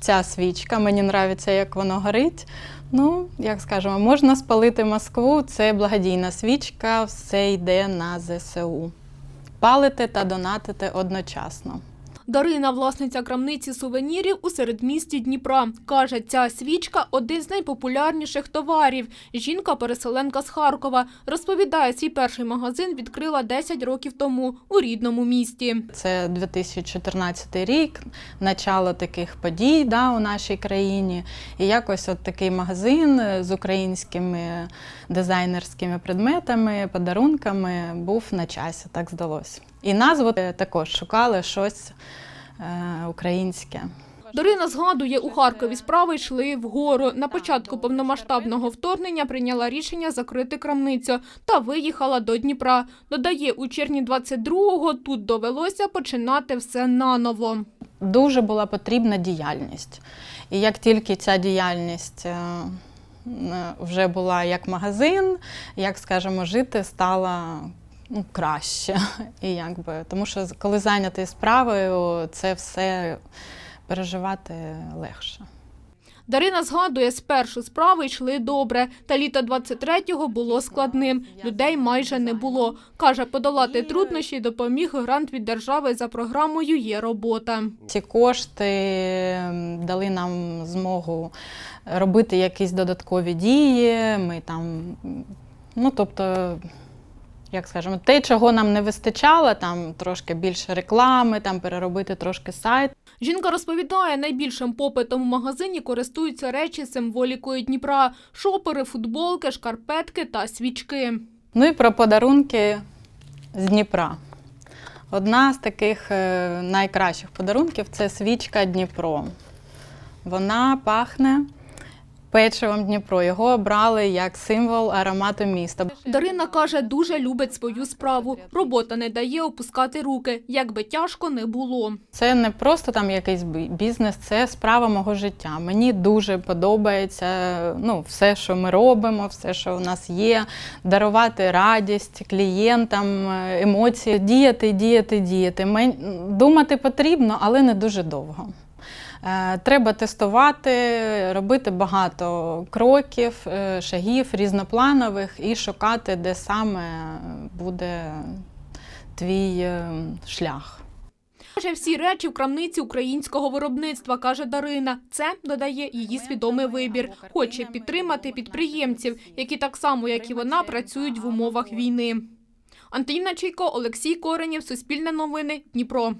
Ця свічка, мені подобається, як воно горить. Ну, як скажемо, можна спалити Москву. Це благодійна свічка, все йде на ЗСУ. Палите та донатите одночасно. Дарина, власниця крамниці сувенірів у середмісті Дніпра, каже, ця свічка один з найпопулярніших товарів. Жінка-переселенка з Харкова розповідає, свій перший магазин відкрила 10 років тому у рідному місті. Це 2014 рік, начало таких подій да, у нашій країні. І якось от такий магазин з українськими дизайнерськими предметами, подарунками був на часі, так здалося. І назву також шукали щось е, українське. Дарина згадує, у Харкові справи йшли вгору. На початку повномасштабного вторгнення прийняла рішення закрити крамницю та виїхала до Дніпра. Додає, у червні 22-го тут довелося починати все наново. Дуже була потрібна діяльність. І як тільки ця діяльність е, е, вже була як магазин, як скажемо, жити стало ну, краще. І якби, тому що коли зайнятий справою, це все переживати легше. Дарина згадує, спершу справи йшли добре, та літо 23-го було складним. Людей майже не було. Каже, подолати труднощі допоміг грант від держави за програмою «Є робота». Ці кошти дали нам змогу робити якісь додаткові дії. Ми там, ну тобто, як скажемо, те, чого нам не вистачало, там трошки більше реклами, там переробити трошки сайт. Жінка розповідає, найбільшим попитом у магазині користуються речі з символікою Дніпра – шопери, футболки, шкарпетки та свічки. Ну і про подарунки з Дніпра. Одна з таких е, найкращих подарунків це свічка Дніпро. Вона пахне печивом Дніпро. Його обрали як символ аромату міста. Дарина каже, дуже любить свою справу. Робота не дає опускати руки, як би тяжко не було. Це не просто там якийсь бі- бізнес, це справа мого життя. Мені дуже подобається ну, все, що ми робимо, все, що у нас є, дарувати радість клієнтам, е, емоції, діяти, діяти, діяти. Думати потрібно, але не дуже довго. Е, Треба тестувати, робити багато кроків, е, шагів різнопланових і шукати, де саме буде твій е, шлях. Каже, всі речі в крамниці українського виробництва, каже Дарина. Це, додає, її свідомий вибір. Хоче підтримати підприємців, які так само, як і вона, працюють в умовах війни. Антоніна Чайко, Олексій Коренєв, Суспільне новини, Дніпро.